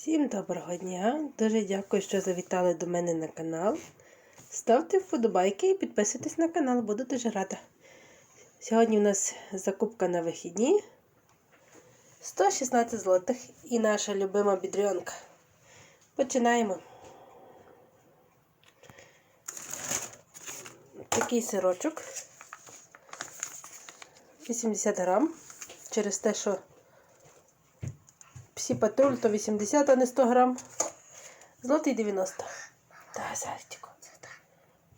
Всім доброго дня! Дуже дякую, що завітали до мене на канал. Ставте вподобайки і підписуйтесь на канал, буду дуже рада. Сьогодні у нас закупка на вихідні 116 злотих і наша любима бідріонка. Починаємо. Такий сирочок 80 грам. Через те, що Псі патруль то 80, а не 100 грам. Злотий 90. Та, зайчику.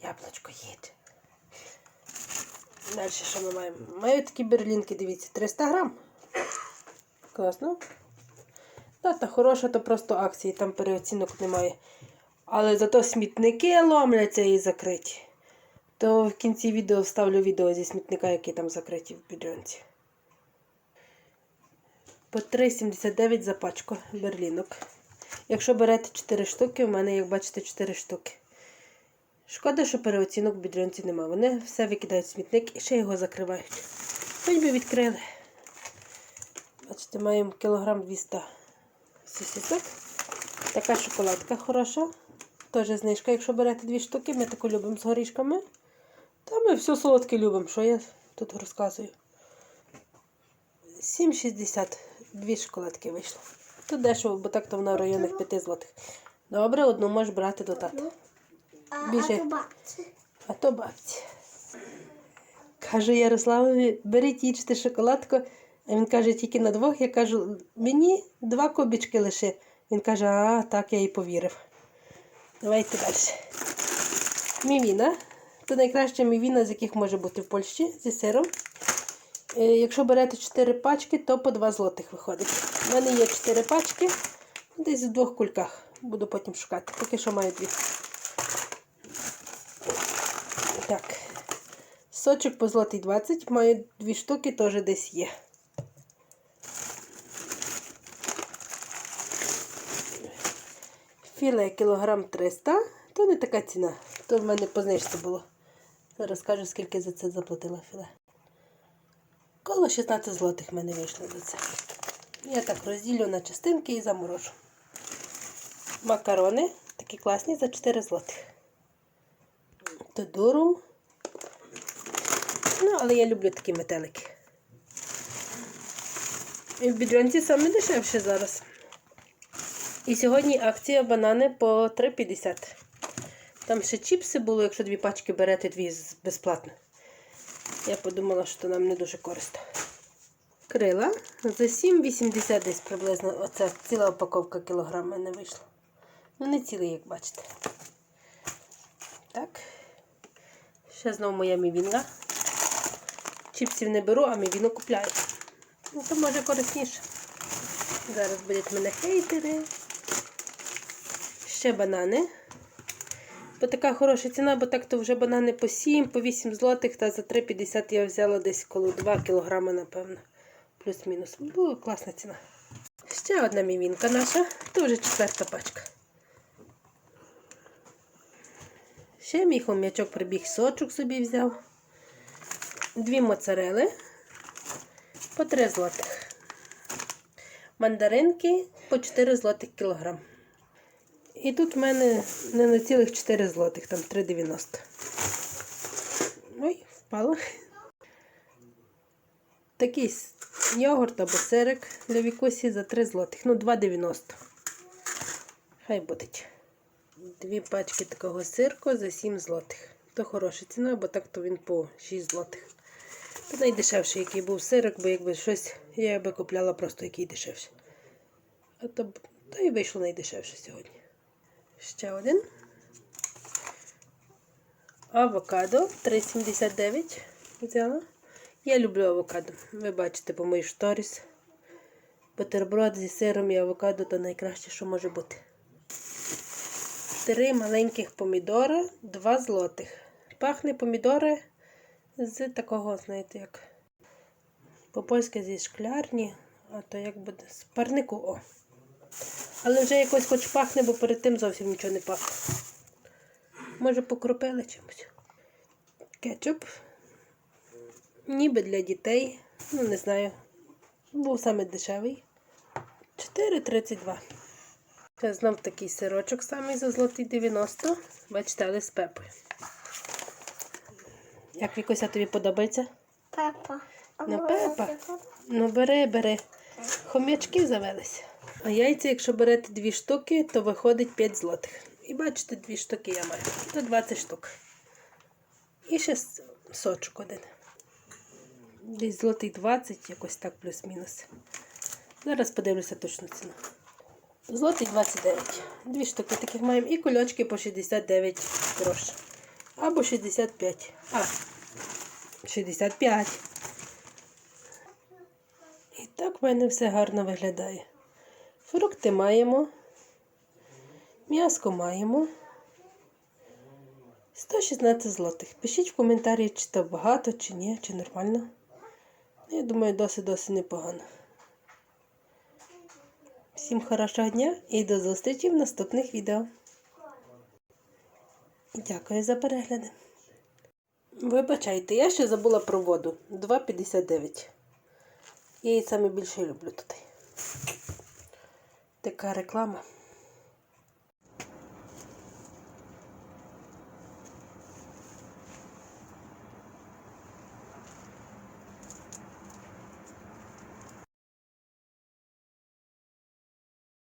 Яблучко їде. Далі що ми маємо? Маю такі берлінки, дивіться, 300 грам. Класно. Та, та хороша, то просто акції, там переоцінок немає. Але зато смітники ломляться і закриті. То в кінці відео вставлю відео зі смітника, який там закриті в бідрюнці. По 3,79 за пачку берлінок. Якщо берете 4 штуки, у мене, як бачите, 4 штуки. Шкода, що переоцінок в бідрянці нема. Вони все викидають в смітник і ще його закривають. Хоч би відкрили. Бачите, маємо кілограм 200 сосисок. Така шоколадка хороша. Теж знижка, якщо берете дві штуки, ми таку любимо з горішками. Та ми все солодке любимо, що я тут розказую. 7,60. Дві шоколадки вийшло. Тут дешево, бо так то вона в районах 5 злотих. Добре, одну можеш брати до тата. Біжи. а то бабці. Кажу Ярославові, беріть їжте шоколадку. А він каже, тільки на двох. Я кажу, мені два кубічки лише. Він каже, а так я і повірив. Давайте далі. Мівіна. Це найкраща мівіна, з яких може бути в Польщі зі сиром. Е, Якщо берете 4 пачки, то по 2 злотих виходить. У мене є 4 пачки, десь в двох кульках. Буду потім шукати. Поки що маю дві. Так. Сочок по злотий 20. Маю дві штуки, теж десь є. Філе кілограм 300. То не така ціна. То в мене по знижці було. Зараз скажу, скільки за це заплатила філе. Коло 16 злотих в мене вийшло за це. Я так розділю на частинки і заморожу. Макарони такі класні за 4 злотих. Тодурум. Ну, але я люблю такі метелики. І в бідрянці саме дешевше зараз. І сьогодні акція банани по 3,50. Там ще чіпси були, якщо дві пачки берете, дві безплатно. Я подумала, що то нам не дуже корисно. Крила за 7,80 десь приблизно. Оце ціла упаковка кілограм мене вийшла. Ну, не цілий, як бачите. Так. Ще знову моя мівінга. Чіпсів не беру, а мівіну купляю. Ну, то може корисніше. Зараз будуть мене хейтери. Ще банани. Бо така хороша ціна, бо так то вже банани по 7, по 8 злотих, та за 3,50 я взяла десь коло 2 кілограми, напевно. Плюс-мінус. Була класна ціна. Ще одна мівінка наша, то вже четверта пачка. Ще мій хом'ячок прибіг сочок собі взяв. Дві моцарели по 3 злотих. Мандаринки по 4 злотих кілограм. І тут в мене не на цілих 4 злотих, там 3,90. Ой, впало. Такий йогурт або сирик для вікусі за 3 злотих. Ну, 2,90. Хай будуть. Дві пачки такого сирку за 7 злотих. То хороша ціна, бо так то він по 6 злотих. Це найдешевший, який був сирок, бо якби щось я би купляла просто який дешевший. А то, то і вийшло найдешевше сьогодні. Ще один. Авокадо 3,79 взяла. Я люблю авокадо. Ви бачите по моїй шторіс. Бутерброд зі сиром і авокадо то найкраще, що може бути. Три маленьких помідора, 2 злотих. Пахне помідори з такого, знаєте, як по-польськи зі шклярні, а то як буде з парнику. О. Але вже якось хоч пахне, бо перед тим зовсім нічого не пахне. Може, покропили чимось. Кетчуп. Ніби для дітей. Ну, не знаю. Був саме дешевий. 4,32. Це знов такий сирочок самий за злотий 90. Бачите, але з пепою. Як Вікуся тобі подобається? Папа. Ну, Пепа. Ну, бери, бери. Хомячки завелися. А яйця, якщо берете дві штуки, то виходить 5 злотих. І бачите, дві штуки я маю. То 20 штук. І ще сочок один. Десь злотий 20, якось так плюс-мінус. Зараз подивлюся точну ціну. Злотий 29. Дві штуки таких маємо. І кульочки по 69 грош. Або 65. А, 65. І так в мене все гарно виглядає. Фрукти маємо. М'яско маємо. 116 злотих. Пишіть в коментарі, чи то багато, чи ні, чи нормально. Я думаю, досить-досить непогано. Всім хорошого дня і до зустрічі в наступних відео. Дякую за перегляди. Вибачайте, я ще забула про воду. 2,59. Я її саме більше люблю тут. Така реклама.